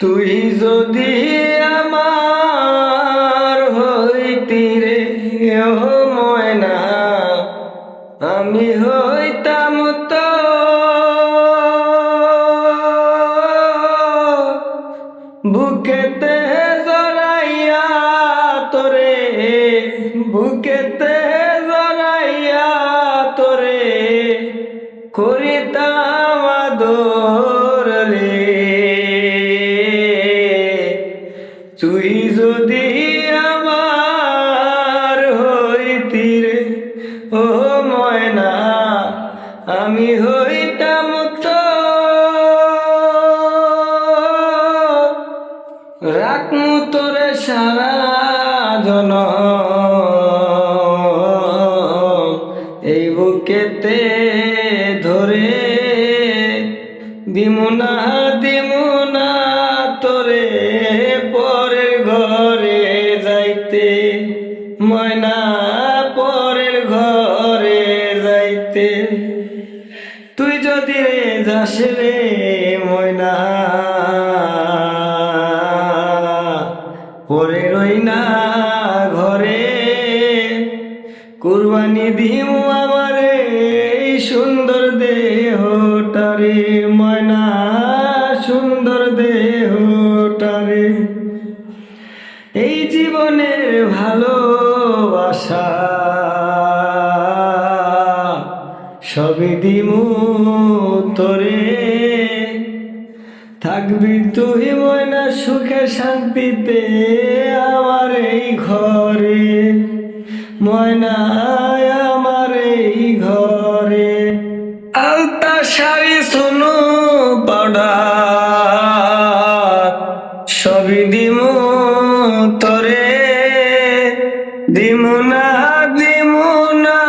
তুই যদি আমার হইতি রে ময়না, আমি হইতাম তো বুকেতে জড়াইয়া তোরে, বুকেতে জড়াইয়া তোরে করিতাম আদর। তুই যদি আমার হইতি রে ও ময়না, আমি হইতাম তো রাখমু তোরে সারা জন। এই বুকেতে ধরে দিমুনা দিমুনা তোরে। ময়না পরের ঘরে যাইতে। তুই যদি রে যাস রে ময়না, পরে রই না ঘরে। কুরবানি দিমু আমারে এই সুন্দর দেহটারে, ময়না সুন্দর দেহটারে। এই জীবনের ভালোবাসা সবই দিমু তোরে। থাকবি তুই ময়না সুখে শান্তিতে আমার এই ঘরে। ময়না আমার এই ঘরে। আলতা শাড়ি সোনু পাউডার সবই দিমু তোরে দিমু না দিমু না।